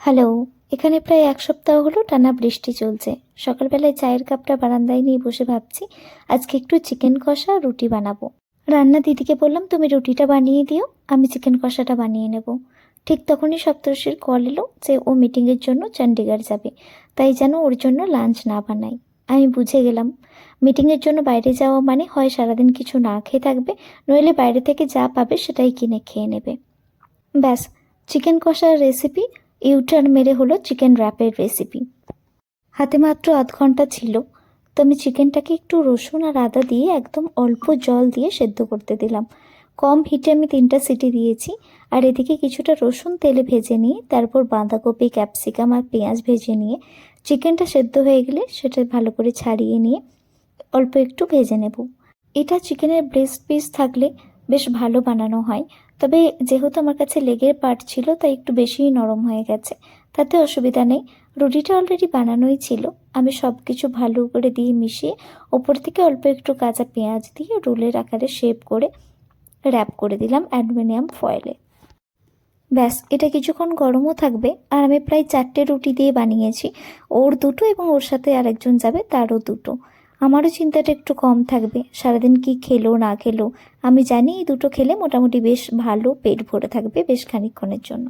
Hello, এখানে প্রায় এক সপ্তাহ হলো টানা বৃষ্টি চলছে। সকালবেলায় চায়ের কাপটা বারান্দায় নিয়ে বসে ভাবছি, আজকে একটু চিকেন কষা রুটি বানাবো। রান্না দিদিকে বললাম, তুমি রুটিটা বানিয়ে দিও, আমি চিকেন কষাটা বানিয়ে নেব। ঠিক তখনই সপ্তর্ষির কল এলো যে ও মিটিংয়ের জন্য চণ্ডীগড় যাবে, তাই যেন ওর জন্য লাঞ্চ না বানাই আমি বুঝে গেলাম, মিটিংয়ের জন্য বাইরে যাওয়া মানে হয় সারাদিন কিছু না খেয়ে থাকবে, নইলে বাইরে থেকে যা পাবে সেটাই কিনে খেয়ে নেবে। ব্যাস, চিকেন কষার রেসিপি ইউটার্ন মেরে হলো চিকেন র্যাপের রেসিপি হাতে মাত্র আধ ঘণ্টা ছিল, তো আমি চিকেনটাকে একটু রসুন আর আদা দিয়ে একদম অল্প জল দিয়ে সেদ্ধ করতে দিলাম। কম হিটে আমি তিনটা সিটি দিয়েছি, আর এদিকে কিছুটা রসুন তেলে ভেজে নিয়ে, তারপর বাঁধাকপি ক্যাপসিকাম আর পেঁয়াজ ভেজে নিয়ে চিকেনটা সেদ্ধ হয়ে গেলে সেটা ভালো করে ছাড়িয়ে নিয়ে অল্প একটু ভেজে নেব। এটা চিকেনের ব্রেস্ট পিস থাকলে বেশ ভালো বানানো হয়। তবে যেহেতু আমার কাছে লেগের পার্ট ছিল, তাই একটু বেশিই নরম হয়ে গেছে। তাতে অসুবিধা নেই। রুটিটা অলরেডি বানানোই ছিল। আমি সব কিছু ভালো করে দিয়ে মিশিয়ে ওপর থেকে অল্প একটু কাঁচা পেঁয়াজ দিয়ে রোলের আকারে শেপ করে র্যাপ করে দিলাম অ্যালুমিনিয়াম ফয়েলে ব্যাস, এটা কিছুক্ষণ গরমও থাকবে। আর আমি প্রায় চারটে রুটি দিয়ে বানিয়েছি। ওর দুটো এবং ওর সাথে আরেকজন যাবে, তারও দুটো। আমারও চিন্তাটা একটু কম থাকবে। সারাদিন কি খেলো, না খেলো, আমি জানি এই দুটো খেলে মোটামুটি বেশ ভালো পেট ভরে থাকবে বেশ খানিক্ষণের জন্য।